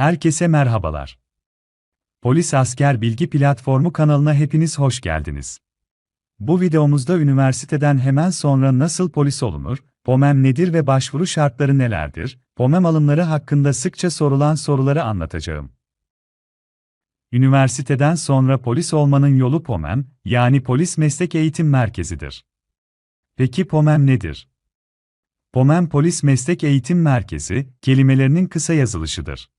Herkese merhabalar. Polis Asker Bilgi Platformu kanalına hepiniz hoş geldiniz. Bu videomuzda üniversiteden hemen sonra nasıl polis olunur, POMEM nedir ve başvuru şartları nelerdir, POMEM alımları hakkında sıkça sorulan soruları anlatacağım. Üniversiteden sonra polis olmanın yolu POMEM, yani Polis Meslek Eğitim Merkezi'dir. Peki POMEM nedir? POMEM Polis Meslek Eğitim Merkezi, kelimelerinin kısa yazılışıdır.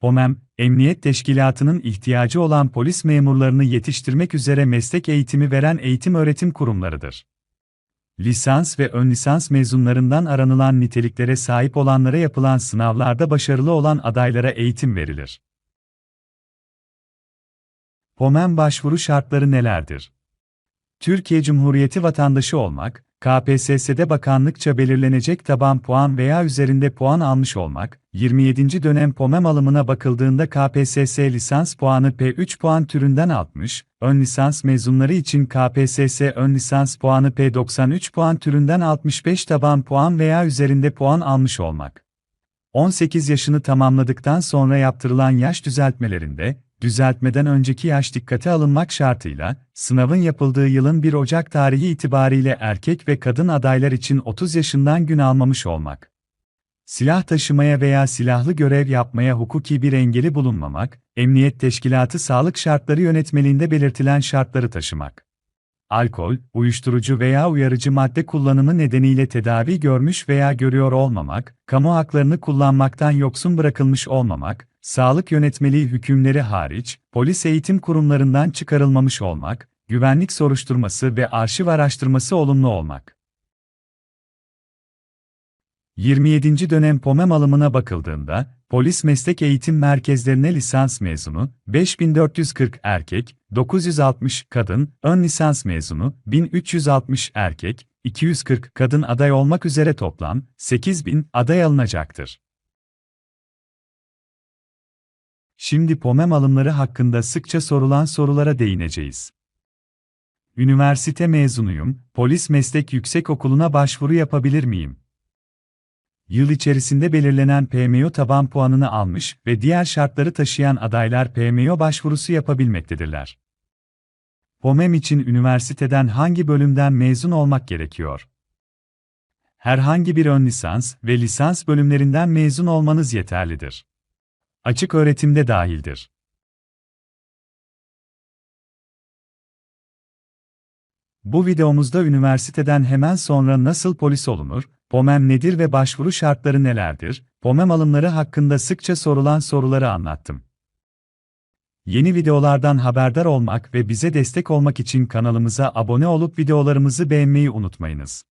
POMEM, Emniyet Teşkilatı'nın ihtiyacı olan polis memurlarını yetiştirmek üzere meslek eğitimi veren eğitim öğretim kurumlarıdır. Lisans ve ön lisans mezunlarından aranılan niteliklere sahip olanlara yapılan sınavlarda başarılı olan adaylara eğitim verilir. POMEM başvuru şartları nelerdir? Türkiye Cumhuriyeti vatandaşı olmak, KPSS'de bakanlıkça belirlenecek taban puan veya üzerinde puan almış olmak, 27. dönem POMEM alımına bakıldığında KPSS lisans puanı P3 puan türünden 60, ön lisans mezunları için KPSS ön lisans puanı P93 puan türünden 65 taban puan veya üzerinde puan almış olmak. 18 yaşını tamamladıktan sonra yaptırılan yaş düzeltmelerinde, düzeltmeden önceki yaş dikkate alınmak şartıyla, sınavın yapıldığı yılın 1 Ocak tarihi itibariyle erkek ve kadın adaylar için 30 yaşından gün almamış olmak. Silah taşımaya veya silahlı görev yapmaya hukuki bir engeli bulunmamak, Emniyet Teşkilatı sağlık şartları yönetmeliğinde belirtilen şartları taşımak. Alkol, uyuşturucu veya uyarıcı madde kullanımı nedeniyle tedavi görmüş veya görüyor olmamak, kamu haklarını kullanmaktan yoksun bırakılmış olmamak, sağlık yönetmeliği hükümleri hariç, polis eğitim kurumlarından çıkarılmamış olmak, güvenlik soruşturması ve arşiv araştırması olumlu olmak. 27. dönem POMEM alımına bakıldığında, polis meslek eğitim merkezlerine lisans mezunu, 5440 erkek, 960 kadın, ön lisans mezunu, 1360 erkek, 240 kadın aday olmak üzere toplam 8000 aday alınacaktır. Şimdi POMEM alımları hakkında sıkça sorulan sorulara değineceğiz. Üniversite mezunuyum, polis meslek yüksekokulu'na başvuru yapabilir miyim? Yıl içerisinde belirlenen PMO taban puanını almış ve diğer şartları taşıyan adaylar PMO başvurusu yapabilmektedirler. POMEM için üniversiteden hangi bölümden mezun olmak gerekiyor? Herhangi bir ön lisans ve lisans bölümlerinden mezun olmanız yeterlidir. Açık öğretimde dahildir. Bu videomuzda üniversiteden hemen sonra nasıl polis olunur, POMEM nedir ve başvuru şartları nelerdir, POMEM alımları hakkında sıkça sorulan soruları anlattım. Yeni videolardan haberdar olmak ve bize destek olmak için kanalımıza abone olup videolarımızı beğenmeyi unutmayınız.